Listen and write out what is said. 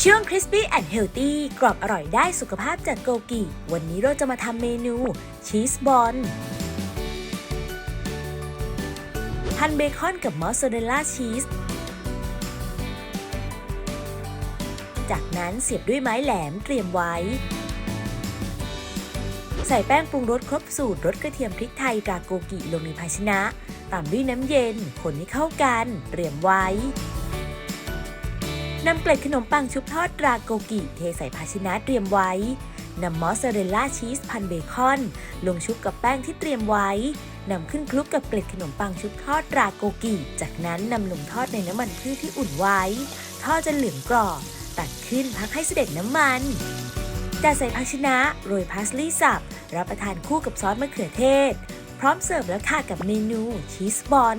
ช่วง Crispy and Healthy กรอบอร่อยได้สุขภาพจากโกกิ วันนี้เราจะมาทำเมนูชีสบอลพันเบคอนกับมอสซาเรลล่าชีส จากนั้นเสียบด้วยไม้แหลมเตรียมไว้ ใส่แป้งปรุงรสครบสูตรรสกระเทียมพริกไทยตราโกกิลงในภาชนะ ตามด้วยน้ำเย็น คนให้เข้ากัน เตรียมไว้ นำเกล็ดขนมปังชุบทอดตราโกกิเทใส่ภาชนะเตรียมไว้ นำมอสซาเรลล่าชีสพันเบคอน ลงชุบกับแป้งที่เตรียมไว้ นำขึ้นคลุกกับเกล็ดขนมปังชุบทอดตราโกกิ จากนั้นนำลงทอดในน้ำมันพืชที่อุ่นไว้ ทอดจนเหลืองกรอบ ตัดขึ้นพักให้เสด็จน้ำมันจัดใส่ภาชนะโรยพาสลีย์สับ รับประทานคู่กับซอสมะเขือเทศ พร้อมเสิร์ฟแล้วค่ะกับเมนูชีสบอล